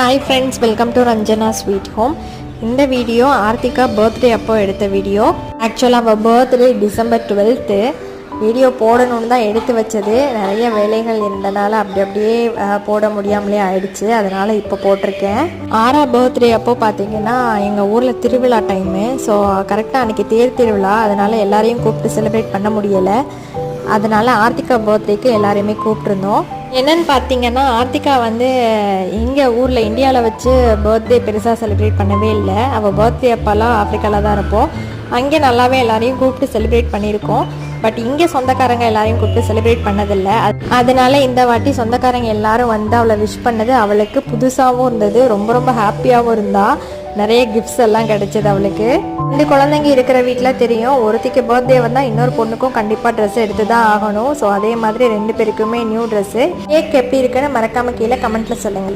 Hi friends welcome to Ranjana sweet home இந்த video Aarthika birthday அப்போ எடுத்த வீடியோ ஆக்சுவலாக அவள் பர்த்டே டிசம்பர் டுவெல்த்து வீடியோ போடணும்னு தான் எடுத்து வச்சது. நிறைய வேலைகள் இருந்தனால அப்படி அப்படியே போட முடியாமலே ஆயிடுச்சு. அதனால் இப்போ போட்டிருக்கேன். ஆறா பர்த்டே அப்போ பார்த்தீங்கன்னா எங்கள் ஊரில் திருவிழா டைமு ஸோ கரெக்டாக அன்றைக்கி தேர் திருவிழா. அதனால் எல்லாரையும் கூப்பிட்டு செலிப்ரேட் பண்ண முடியலை. அதனால் ஆர்த்திகா பர்த்டேக்கு எல்லாரையுமே கூப்பிட்டுருந்தோம். என்னன்னு பார்த்தீங்கன்னா ஆர்த்திகா வந்து இங்கே ஊரில் இந்தியாவில் வச்சு பர்த்டே பெருசாக செலிப்ரேட் பண்ணவே இல்லை. அவள் பர்த்டே அப்போல்லாம் ஆஃப்ரிக்காவில் தான் இருப்போம் அங்கே நல்லாவே எல்லாரையும் கூப்பிட்டு செலிப்ரேட் பண்ணியிருக்கோம். பட் இங்கே சொந்தக்காரங்க எல்லாரையும் கூப்பிட்டு செலிப்ரேட் பண்ணதில்லை. அதனால இந்த வாட்டி சொந்தக்காரங்க எல்லாரும் வந்து அவளை விஷ் பண்ணது அவளுக்கு புதுசாகவும் இருந்தது. ரொம்ப ரொம்ப ஹாப்பியாகவும் இருந்தாள் நிறைய கிஃப்ட்ஸ் எல்லாம் கிடைச்சது அவளுக்கு. ரெண்டு குழந்தைங்க இருக்கிற வீட்டில் தெரியும். ஒருத்திக்கு பர்த்டே வந்தால் இன்னொரு பொண்ணுக்கும் கண்டிப்பாக ட்ரெஸ் எடுத்து தான் ஆகணும். ஸோ அதே மாதிரி ரெண்டு பேருக்குமே நியூ ட்ரெஸ்ஸு கேக் எப்படி இருக்குன்னு மறக்காம கீழே கமெண்ட்டில் சொல்லுங்கள்